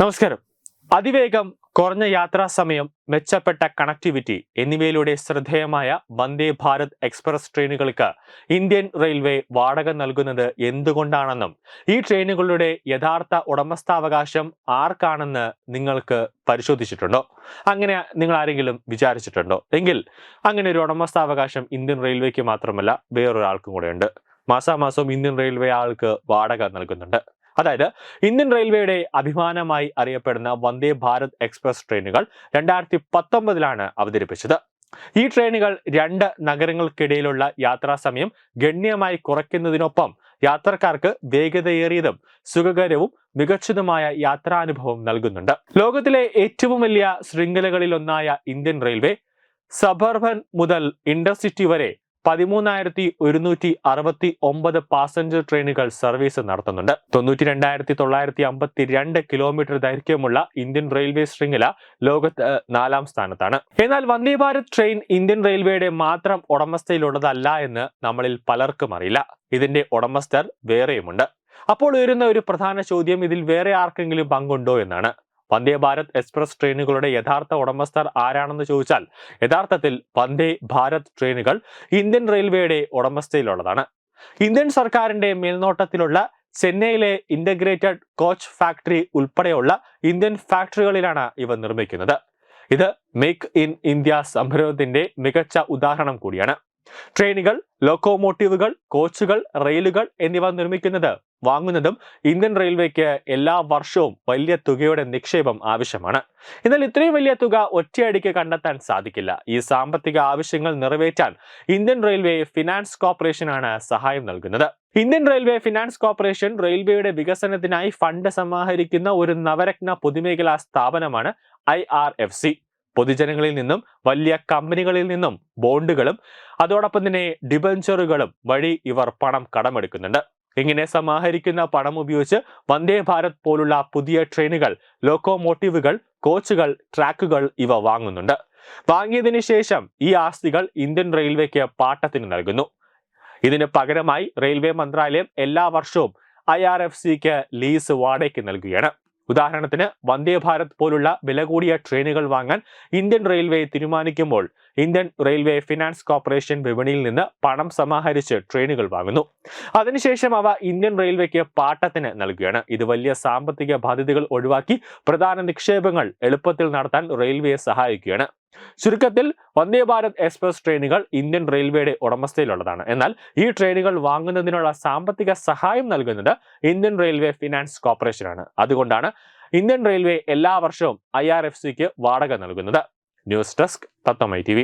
നമസ്കാരം. അതിവേഗം കുറഞ്ഞ യാത്രാ സമയം മെച്ചപ്പെട്ട കണക്ടിവിറ്റി എന്നിവയിലൂടെ ശ്രദ്ധേയമായ വന്ദേ ഭാരത് എക്സ്പ്രസ് ട്രെയിനുകൾക്ക് ഇന്ത്യൻ റെയിൽവേ വാടക നൽകുന്നത് എന്തുകൊണ്ടാണെന്നും ഈ ട്രെയിനുകളുടെ യഥാർത്ഥ ഉടമസ്ഥാവകാശം ആർക്കാണെന്ന് നിങ്ങൾക്ക് പരിശോധിച്ചിട്ടുണ്ടോ? അങ്ങനെ നിങ്ങൾ ആരെങ്കിലും വിചാരിച്ചിട്ടുണ്ടോ? എങ്കിൽ അങ്ങനെ ഒരു ഉടമസ്ഥാവകാശം ഇന്ത്യൻ റെയിൽവേക്ക് മാത്രമല്ല വേറൊരാൾക്കും കൂടെയുണ്ട്. മാസാമാസം ഇന്ത്യൻ റെയിൽവേ ആൾക്ക് വാടക നൽകുന്നുണ്ട്. അതായത് ഇന്ത്യൻ റെയിൽവേയുടെ അഭിമാനമായി അറിയപ്പെടുന്ന വന്ദേ ഭാരത് എക്സ്പ്രസ് ട്രെയിനുകൾ രണ്ടായിരത്തി പത്തൊമ്പതിലാണ് അവതരിപ്പിച്ചത്. ഈ ട്രെയിനുകൾ രണ്ട് നഗരങ്ങൾക്കിടയിലുള്ള യാത്രാ സമയം ഗണ്യമായി കുറയ്ക്കുന്നതിനൊപ്പം യാത്രക്കാർക്ക് വേഗതയേറിയതും സുഖകരവും മികച്ചതുമായ യാത്രാനുഭവം നൽകുന്നുണ്ട്. ലോകത്തിലെ ഏറ്റവും വലിയ ശൃംഖലകളിലൊന്നായ ഇന്ത്യൻ റെയിൽവേ സബർബൻ മുതൽ ഇന്റർസിറ്റി വരെ പതിമൂന്നായിരത്തി ഒരുന്നൂറ്റി അറുപത്തി ഒമ്പത് പാസഞ്ചർ ട്രെയിനുകൾ സർവീസ് നടത്തുന്നുണ്ട്. തൊണ്ണൂറ്റി രണ്ടായിരത്തി തൊള്ളായിരത്തി അമ്പത്തി രണ്ട് കിലോമീറ്റർ ദൈർഘ്യമുള്ള ഇന്ത്യൻ റെയിൽവേ ശൃംഖല ലോകത്ത് നാലാം സ്ഥാനത്താണ്. എന്നാൽ വന്ദേ ഭാരത് ട്രെയിൻ ഇന്ത്യൻ റെയിൽവേയുടെ മാത്രം ഉടമസ്ഥയിലുള്ളതല്ല എന്ന് നമ്മളിൽ പലർക്കും അറിയില്ല. ഇതിന്റെ ഉടമസ്ഥർ വേറെയുമുണ്ട്. അപ്പോൾ ഉയരുന്ന ഒരു പ്രധാന ചോദ്യം ഇതിൽ വേറെ ആർക്കെങ്കിലും പങ്കുണ്ടോ എന്നാണ്. വന്ദേ ഭാരത് എക്സ്പ്രസ് ട്രെയിനുകളുടെ യഥാർത്ഥ ഉടമസ്ഥർ ആരാണെന്ന് ചോദിച്ചാൽ യഥാർത്ഥത്തിൽ വന്ദേ ഭാരത് ട്രെയിനുകൾ ഇന്ത്യൻ റെയിൽവേയുടെ ഉടമസ്ഥയിലുള്ളതാണ്. ഇന്ത്യൻ സർക്കാരിന്റെ മേൽനോട്ടത്തിലുള്ള ചെന്നൈയിലെ ഇന്റഗ്രേറ്റഡ് കോച്ച് ഫാക്ടറി ഉൾപ്പെടെയുള്ള ഇന്ത്യൻ ഫാക്ടറികളിലാണ് ഇവ നിർമ്മിക്കുന്നത്. ഇത് മേക്ക് ഇൻ ഇന്ത്യ സംരംഭത്തിന്റെ മികച്ച ഉദാഹരണം കൂടിയാണ്. ട്രെയിനുകൾ ലോക്കോമോട്ടീവുകൾ കോച്ചുകൾ റെയിലുകൾ എന്നിവ നിർമ്മിക്കുന്നത് വാങ്ങുന്നതും ഇന്ത്യൻ റെയിൽവേക്ക് എല്ലാ വർഷവും വലിയ തുകയുടെ നിക്ഷേപം ആവശ്യമാണ്. എന്നാൽ ഇത്രയും വലിയ തുക ഒറ്റയടിക്ക് കണ്ടെത്താൻ സാധിക്കില്ല. ഈ സാമ്പത്തിക ആവശ്യങ്ങൾ നിറവേറ്റാൻ ഇന്ത്യൻ റെയിൽവേ ഫിനാൻസ് കോർപ്പറേഷനാണ് സഹായം നൽകുന്നത്. ഇന്ത്യൻ റെയിൽവേ ഫിനാൻസ് കോർപ്പറേഷൻ റെയിൽവേയുടെ വികസനത്തിനായി ഫണ്ട് സമാഹരിക്കുന്ന ഒരു നവരത്ന പൊതുമേഖലാ സ്ഥാപനമാണ് ഐ ആർ എഫ് സി. പൊതുജനങ്ങളിൽ നിന്നും വലിയ കമ്പനികളിൽ നിന്നും ബോണ്ടുകളും അതോടൊപ്പം തന്നെ ഡിബഞ്ചറുകളും വഴി ഇവർ പണം കടമെടുക്കുന്നുണ്ട്. ഇങ്ങനെ സമാഹരിക്കുന്ന പണം ഉപയോഗിച്ച് വന്ദേ ഭാരത് പോലുള്ള പുതിയ ട്രെയിനുകൾ ലോക്കോമോട്ടീവുകൾ കോച്ചുകൾ ട്രാക്കുകൾ ഇവ വാങ്ങുന്നുണ്ട്. വാങ്ങിയതിനു ശേഷം ഈ ആസ്തികൾ ഇന്ത്യൻ റെയിൽവേക്ക് പാട്ടത്തിന് നൽകുന്നു. ഇതിന് പകരമായി റെയിൽവേ മന്ത്രാലയം എല്ലാ വർഷവും ഐ ആർ എഫ് സിക്ക് ലീസ് വാടകയ്ക്ക് നൽകുകയാണ്. ഉദാഹരണത്തിന് വന്ദേ ഭാരത് പോലുള്ള വില കൂടിയ ട്രെയിനുകൾ വാങ്ങാൻ ഇന്ത്യൻ റെയിൽവേ തീരുമാനിക്കുമ്പോൾ ഇന്ത്യൻ റെയിൽവേ ഫിനാൻസ് കോർപ്പറേഷൻ വിപണിയിൽ നിന്ന് പണം സമാഹരിച്ച് ട്രെയിനുകൾ വാങ്ങുന്നു. അതിനുശേഷം അവ ഇന്ത്യൻ റെയിൽവേക്ക് പാട്ടത്തിന് നൽകുകയാണ്. ഇത് വലിയ സാമ്പത്തിക ബാധ്യതകൾ ഒഴിവാക്കി പ്രധാന നിക്ഷേപങ്ങൾ എളുപ്പത്തിൽ നടത്താൻ റെയിൽവേയെ സഹായിക്കുകയാണ്. ചുരുക്കത്തിൽ വന്ദേ ഭാരത് എക്സ്പ്രസ് ട്രെയിനുകൾ ഇന്ത്യൻ റെയിൽവേയുടെ ഉടമസ്ഥയിലുള്ളതാണ് എന്നാൽ ഈ ട്രെയിനുകൾ വാങ്ങുന്നതിനുള്ള സാമ്പത്തിക സഹായം നൽകുന്നത് ഇന്ത്യൻ റെയിൽവേ ഫിനാൻസ് കോർപ്പറേഷനാണ്. അതുകൊണ്ടാണ് ഇന്ത്യൻ റെയിൽവേ എല്ലാ വർഷവും ഐ ആർ എഫ് സിക്ക് വാടക നൽകുന്നത്. News desk തത്തമൈ T